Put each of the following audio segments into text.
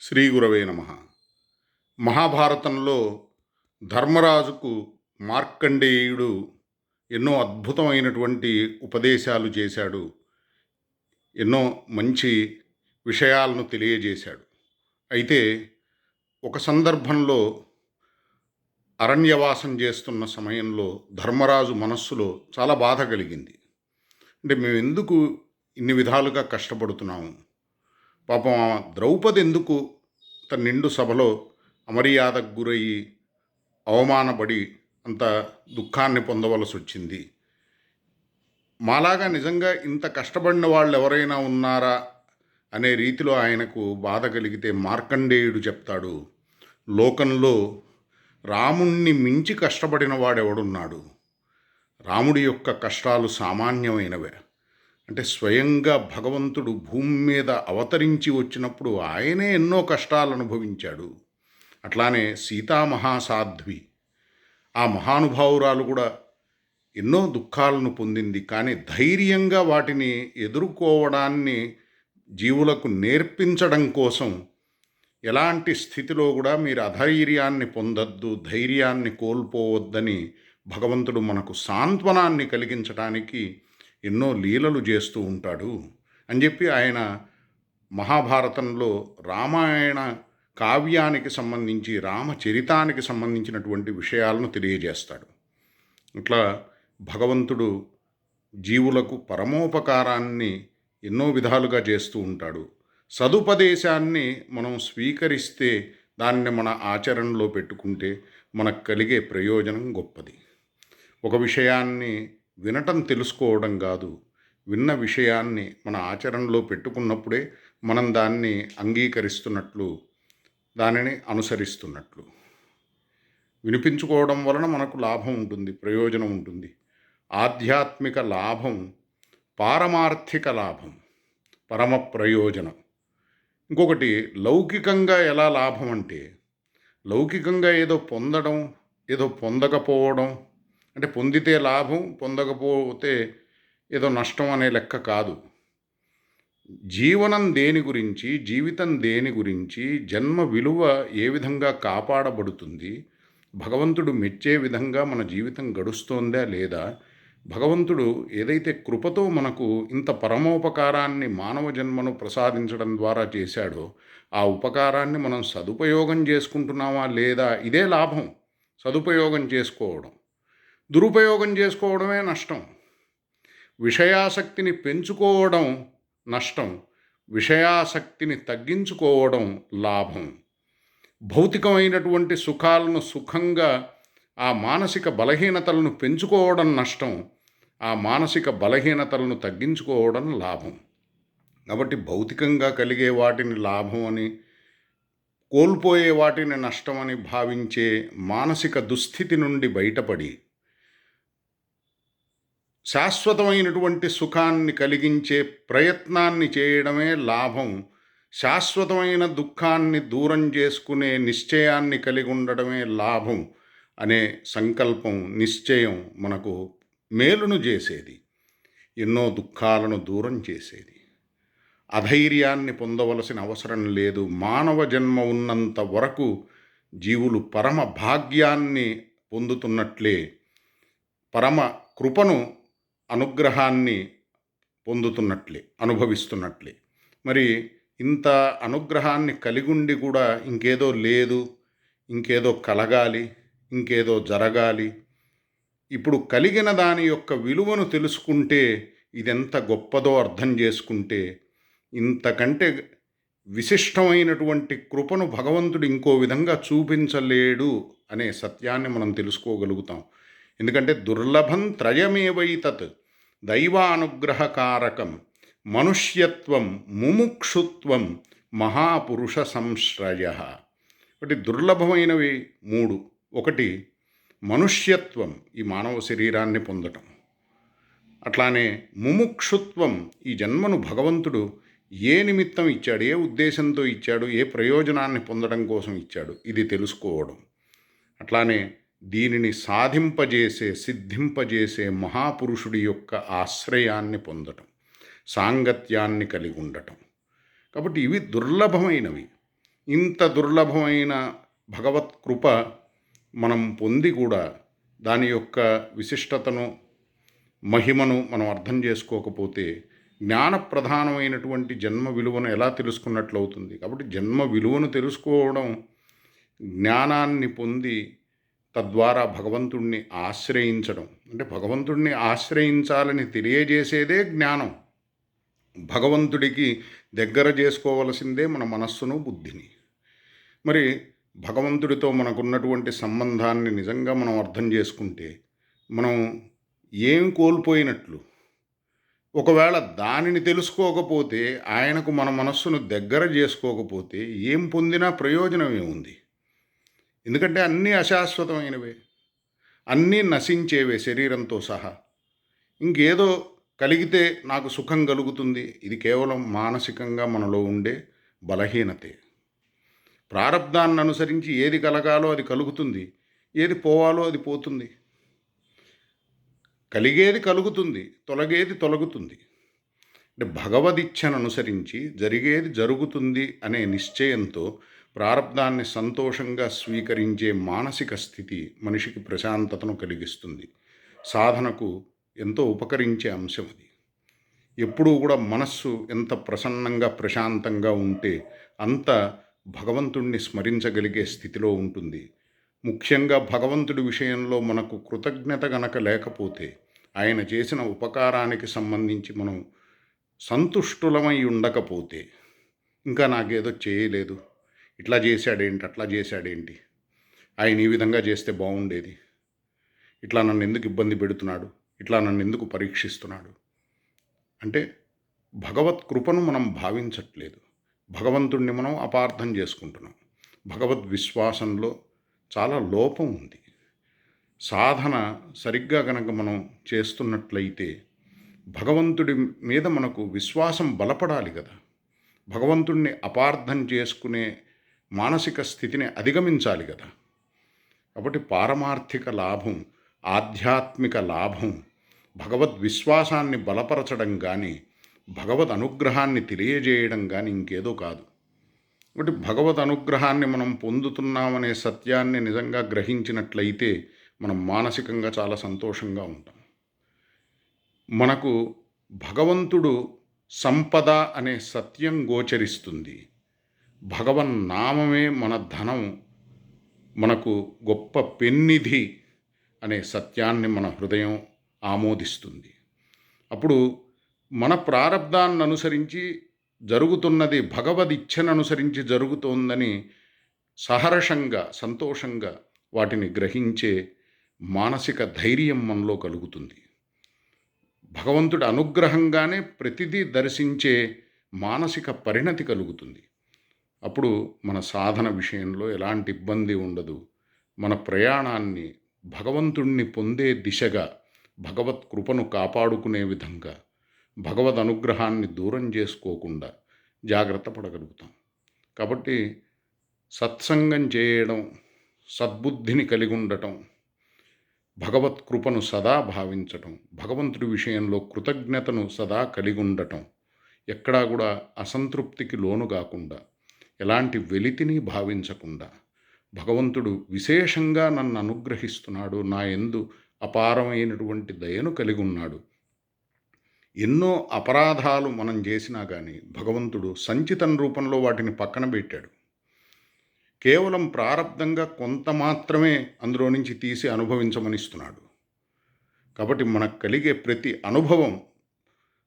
శ్రీ గురవే నమ. మహాభారతంలో ధర్మరాజుకు మార్కండేయుడు ఎన్నో అద్భుతమైనటువంటి ఉపదేశాలు చేశాడు. ఎన్నో మంచి విషయాలను తెలియజేశాడు. అయితే ఒక సందర్భంలో అరణ్యవాసం చేస్తున్న సమయంలో ధర్మరాజు మనస్సులో చాలా బాధ కలిగింది. అంటే మేము ఎందుకు ఇన్ని విధాలుగా కష్టపడుతున్నాము? పాపం ద్రౌపది ఎందుకు తన నిండు సభలో అమర్యాదకు గురయ్యి అవమానపడి అంత దుఃఖాన్ని పొందవలసి వచ్చింది? మాలాగా నిజంగా ఇంత కష్టపడిన వాళ్ళు ఎవరైనా ఉన్నారా అనే రీతిలో ఆయనకు బాధ కలిగితే మార్కండేయుడు చెప్తాడు. లోకంలో రాముణ్ణి మించి కష్టపడిన వాడెవడున్నాడు? రాముడి యొక్క కష్టాలు సామాన్యమైనవే. అంటే స్వయంగా భగవంతుడు భూమి మీద అవతరించి వచ్చినప్పుడు ఆయనే ఎన్నో కష్టాలు అనుభవించాడు. అట్లానే సీతామహాసాధ్వి ఆ మహానుభావురాలు కూడా ఎన్నో దుఃఖాలను పొందింది. కానీ ధైర్యంగా వాటిని ఎదుర్కోవడాన్ని జీవులకు నేర్పించడం కోసం ఎలాంటి స్థితిలో కూడా మీరు అధైర్యాన్ని పొందొద్దు ధైర్యాన్ని కోల్పోవద్దని భగవంతుడు మనకు సాంత్వనాన్ని కలిగించడానికి ఎన్నో లీలలు చేస్తూ ఉంటాడు అని చెప్పి ఆయన మహాభారతంలో రామాయణ కావ్యానికి సంబంధించి రామచరితానికి సంబంధించినటువంటి విషయాలను తెలియజేస్తాడు. ఇట్లా భగవంతుడు జీవులకు పరమోపకారాన్ని ఎన్నో విధాలుగా చేస్తూ ఉంటాడు. సదుపదేశాన్ని మనం స్వీకరిస్తే దాన్ని మన ఆచరణలో పెట్టుకుంటే మనకు కలిగే ప్రయోజనం గొప్పది. ఒక విషయాన్ని వినటం తెలుసుకోవడం కాదు. విన్న విషయాన్ని మన ఆచరణలో పెట్టుకున్నప్పుడే మనం దాన్ని అంగీకరిస్తున్నట్లు దానిని అనుసరిస్తున్నట్లు. వినిపించుకోవడం వలన మనకు లాభం ఉంటుంది ప్రయోజనం ఉంటుంది. ఆధ్యాత్మిక లాభం పారమార్థిక లాభం పరమ ప్రయోజనం. ఇంకొకటి లౌకికంగా ఎలా లాభం అంటే లౌకికంగా ఏదో పొందడం ఏదో పొందకపోవడం అంటే పొందితే లాభం పొందకపోతే ఏదో నష్టం అనే లెక్క కాదు. జీవనం దేని గురించి జీవితం దేని గురించి జన్మ విలువ ఏ విధంగా కాపాడబడుతుంది భగవంతుడు మెచ్చే విధంగా మన జీవితం గడుస్తోందా లేదా భగవంతుడు ఏదైతే కృపతో మనకు ఇంత పరమోపకారాన్ని మానవ జన్మను ప్రసాదించడం ద్వారా చేశాడో ఆ ఉపకారాన్ని మనం సదుపయోగం చేసుకుంటున్నామా లేదా ఇదే లాభం. సదుపయోగం చేసుకోవడం. దురుపయోగం చేసుకోవడమే నష్టం. విషయాసక్తిని పెంచుకోవడం నష్టం. విషయాసక్తిని తగ్గించుకోవడం లాభం. భౌతికమైనటువంటి సుఖాలను సుఖంగా ఆ మానసిక బలహీనతలను పెంచుకోవడం నష్టం. ఆ మానసిక బలహీనతలను తగ్గించుకోవడం లాభం. కాబట్టి భౌతికంగా కలిగే వాటిని లాభం అని కోల్పోయే వాటిని నష్టమని భావించే మానసిక దుస్థితి నుండి బయటపడి శాశ్వతమైనటువంటి సుఖాన్ని కలిగించే ప్రయత్నాన్ని చేయడమే లాభం. శాశ్వతమైన దుఃఖాన్ని దూరం చేసుకునే నిశ్చయాన్ని కలిగి ఉండడమే లాభం అనే సంకల్పం నిశ్చయం మనకు మేలును చేసేది. ఎన్నో దుఃఖాలను దూరం చేసేది. అధైర్యాన్ని పొందవలసిన అవసరం లేదు. మానవ జన్మ ఉన్నంత వరకు జీవులు పరమ భాగ్యాన్ని పొందుతున్నట్లే. పరమ కృపను అనుగ్రహాన్ని పొందుతున్నట్లే అనుభవిస్తున్నట్లే. మరి ఇంత అనుగ్రహాన్ని కలిగుండి కూడా ఇంకేదో లేదు ఇంకేదో కలగాలి ఇంకేదో జరగాలి. ఇప్పుడు కలిగిన దాని యొక్క విలువను తెలుసుకుంటే ఇదెంత గొప్పదో అర్థం చేసుకుంటే ఇంతకంటే విశిష్టమైనటువంటి కృపను భగవంతుడు ఇంకో విధంగా చూపించలేడు అనే సత్యాన్ని మనం తెలుసుకోగలుగుతాం. ఎందుకంటే దుర్లభం త్రయమేవైతత్ దైవానుగ్రహకారకం మనుష్యత్వం ముముక్షుత్వం మహాపురుష సంశ్రయ ఒకటి దుర్లభమైనవి మూడు. ఒకటి మనుష్యత్వం ఈ మానవ శరీరాన్ని పొందటం. అట్లానే ముముక్షుత్వం ఈ జన్మను భగవంతుడు ఏ నిమిత్తం ఇచ్చాడు ఏ ఉద్దేశంతో ఇచ్చాడు ఏ ప్రయోజనాన్ని పొందడం కోసం ఇచ్చాడు ఇది తెలుసుకోవడం. అట్లానే దీనిని సాధింపజేసే సిద్ధింపజేసే మహాపురుషుడి యొక్క ఆశ్రయాన్ని పొందటం సాంగత్యాన్ని కలిగి ఉండటం. కాబట్టి ఇవి దుర్లభమైనవి. ఇంత దుర్లభమైన భగవత్ కృప మనం పొంది కూడా దాని యొక్క విశిష్టతను మహిమను మనం అర్థం చేసుకోకపోతే జ్ఞాన ప్రధానమైనటువంటి జన్మ విలువను ఎలా తెలుసుకున్నట్లు అవుతుంది కాబట్టి జన్మ విలువను తెలుసుకోవడం జ్ఞానాన్ని పొంది తద్వారా భగవంతుణ్ణి ఆశ్రయించడం. అంటే భగవంతుణ్ణి ఆశ్రయించాలని తెలియజేసేదే జ్ఞానం. భగవంతుడికి దగ్గర చేసుకోవలసిందే మన మనస్సును బుద్ధిని. మరి భగవంతుడితో మనకున్నటువంటి సంబంధాన్ని నిజంగా మనం అర్థం చేసుకుంటే మనం ఏం కోల్పోయినట్లు? ఒకవేళ దానిని తెలుసుకోకపోతే ఆయనకు మన మనస్సును దగ్గర చేసుకోకపోతే ఏం పొందినా ప్రయోజనం ఏముంది ఎందుకంటే అన్నీ అశాశ్వతమైనవే. అన్నీ నశించేవే శరీరంతో సహా. ఇంకేదో కలిగితే నాకు సుఖం కలుగుతుంది. ఇది కేవలం మానసికంగా మనలో ఉండే బలహీనతే. ప్రారంధాన్ని అనుసరించి ఏది కలగాలో అది కలుగుతుంది. ఏది పోవాలో అది పోతుంది. కలిగేది కలుగుతుంది. తొలగేది తొలగుతుంది. అంటే భగవదిచ్ఛను అనుసరించి జరిగేది జరుగుతుంది అనే నిశ్చయంతో ప్రారంధాన్ని సంతోషంగా స్వీకరించే మానసిక స్థితి మనిషికి ప్రశాంతతను కలిగిస్తుంది. సాధనకు ఎంతో ఉపకరించే అంశం అది. ఎప్పుడూ కూడా మనస్సు ఎంత ప్రసన్నంగా ప్రశాంతంగా ఉంటే అంత భగవంతుణ్ణి స్మరించగలిగే స్థితిలో ఉంటుంది. ముఖ్యంగా భగవంతుడి విషయంలో మనకు కృతజ్ఞత గనక లేకపోతే ఆయన చేసిన ఉపకారానికి సంబంధించి మనం సంతుష్టులమై ఉండకపోతే ఇంకా నాకేదో చేయలేదు. ఇట్లా చేశాడేంటి అట్లా చేశాడేంటి? ఆయన ఈ విధంగా చేస్తే బాగుండేది. ఇట్లా నన్ను ఎందుకు ఇబ్బంది పెడుతున్నాడు? ఇట్లా నన్ను ఎందుకు పరీక్షిస్తున్నాడు? అంటే భగవత్ కృపను మనం భావించట్లేదు. భగవంతుణ్ణి మనం అపార్థం చేసుకుంటున్నాం. భగవద్ విశ్వాసంలో చాలా లోపం ఉంది. సాధన సరిగ్గా కనుక మనం చేస్తున్నట్లయితే భగవంతుడి మీద మనకు విశ్వాసం బలపడాలి కదా. భగవంతుణ్ణి అపార్థం చేసుకునే మానసిక స్థితిని అధిగమించాలి కదా. కాబట్టి పారమార్థిక లాభం ఆధ్యాత్మిక లాభం భగవద్ విశ్వాసాన్ని బలపరచడం కానీ భగవద్ అనుగ్రహాన్ని తెలియజేయడం కానీ ఇంకేదో కాదు. కాబట్టి భగవద్ అనుగ్రహాన్ని మనం పొందుతున్నామనే సత్యాన్ని నిజంగా గ్రహించినట్లయితే మనం మానసికంగా చాలా సంతోషంగా ఉంటాం. మనకు భగవంతుడు సంపద అనే సత్యం గోచరిస్తుంది. భగవన్ నామమే మన ధనం మనకు గొప్ప పెన్నిధి అనే సత్యాన్ని మన హృదయం ఆమోదిస్తుంది. అప్పుడు మన ప్రారంధాన్ని అనుసరించి జరుగుతున్నది భగవదిచ్ఛను అనుసరించి జరుగుతోందని సహర్షంగా సంతోషంగా వాటిని గ్రహించే మానసిక ధైర్యం మనలో కలుగుతుంది. భగవంతుడి అనుగ్రహంగానే ప్రతిదీ దర్శించే మానసిక పరిణతి కలుగుతుంది. అప్పుడు మన సాధన విషయంలో ఎలాంటి ఇబ్బంది ఉండదు. మన ప్రయాణాన్ని భగవంతుణ్ణి పొందే దిశగా భగవత్ కృపను కాపాడుకునే విధంగా భగవద్ అనుగ్రహాన్ని దూరం చేసుకోకుండా జాగ్రత్త పడగలుగుతాం. కాబట్టి సత్సంగం చేయడం సద్బుద్ధిని కలిగి ఉండటం భగవత్ కృపను సదా భావించటం భగవంతుడి విషయంలో కృతజ్ఞతను సదా కలిగి ఉండటం ఎక్కడా కూడా అసంతృప్తికి లోను కాకుండా ఎలాంటి వెలితిని భావించకుండా భగవంతుడు విశేషంగా నన్ను అనుగ్రహిస్తున్నాడు నా ఎందు అపారమైనటువంటి దయను కలిగి ఉన్నాడు. ఎన్నో అపరాధాలు మనం చేసినా కానీ భగవంతుడు సంచితం రూపంలో వాటిని పక్కన పెట్టాడు. కేవలం ప్రారంధంగా కొంత మాత్రమే అందులో నుంచి తీసి అనుభవించమనిస్తున్నాడు. కాబట్టి మనకు కలిగే ప్రతి అనుభవం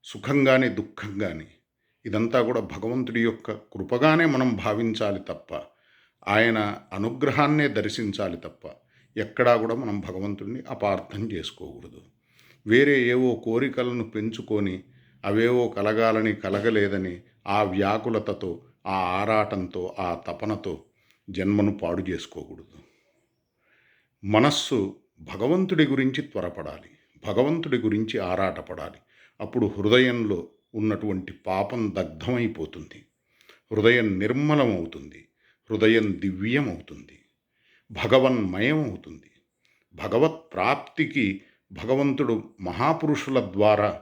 సుఖంగానే దుఃఖంగాని ఇదంతా కూడా భగవంతుడి యొక్క కృపగానే మనం భావించాలి తప్ప ఆయన అనుగ్రహాన్నే దర్శించాలి తప్ప ఎక్కడా కూడా మనం భగవంతుడిని అపార్థం చేసుకోకూడదు. వేరే ఏవో కోరికలను పెంచుకొని అవేవో కలగాలని కలగలేదని ఆ వ్యాకులతతో ఆ ఆరాటంతో ఆ తపనతో జన్మను పాడు చేసుకోకూడదు. మనస్సు భగవంతుడి గురించి త్వరపడాలి భగవంతుడి గురించి ఆరాటపడాలి. అప్పుడు హృదయంలో ఉన్నటువంటి పాపం దగ్ధమైపోతుంది. హృదయం నిర్మలమవుతుంది. హృదయం దివ్యమవుతుంది. భగవన్మయం అవుతుంది భగవత్ ప్రాప్తికి భగవంతుడు మహాపురుషుల ద్వారా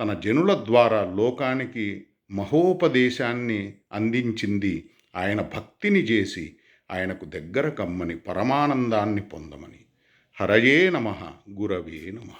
తన జనుల ద్వారా లోకానికి మహోపదేశాన్ని అందించింది. ఆయన భక్తిని చేసి ఆయనకు దగ్గర కమ్మని పరమానందాన్ని పొందమని. హరయే నమ గురవే నమ.